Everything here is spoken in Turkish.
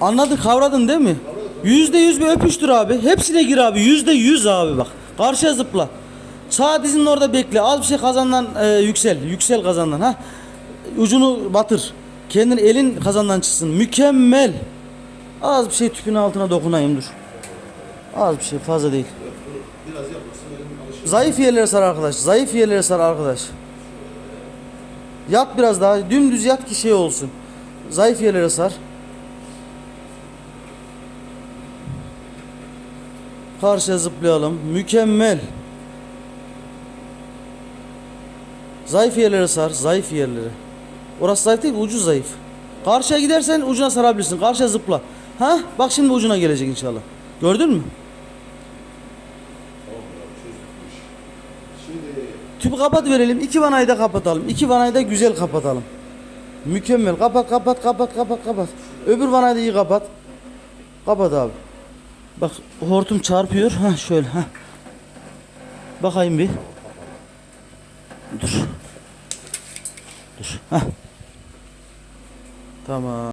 Anladın kavradın değil mi? Yüzde yüz bir öpüştür abi. Hepsine gir abi. Yüzde yüz abi bak. Karşıya zıpla. Sağ dizinin orada bekle. Az bir şey kazandan e, yüksel. Yüksel kazandan ha. Ucunu batır. Kendin elin kazandan çıksın. Mükemmel. Az bir şey tüpün altına dokunayım dur. Az bir şey fazla değil. Zayıf yerlere sar arkadaş. Zayıf yerlere sar arkadaş. Yat biraz daha. Dümdüz yat ki şey olsun. Zayıf yerlere sar. Karşıya zıplayalım. Mükemmel. Zayıf yerlere sar. Zayıf yerlere. Orası zayıf değil, ucu zayıf. Karşıya gidersen ucuna sarabilirsin. Karşıya zıpla. Ha? Bak şimdi ucuna gelecek inşallah. Gördün mü? Tüpü kapat verelim. İki vanayı da kapatalım. İki vanayı da güzel kapatalım. Mükemmel. Kapat kapat kapat kapat kapat. Öbür vanayı da iyi kapat. Kapat abi. Bak hortum çarpıyor. Ha şöyle ha. Bakayım bir. Dur. Dur. Ha. Tamam.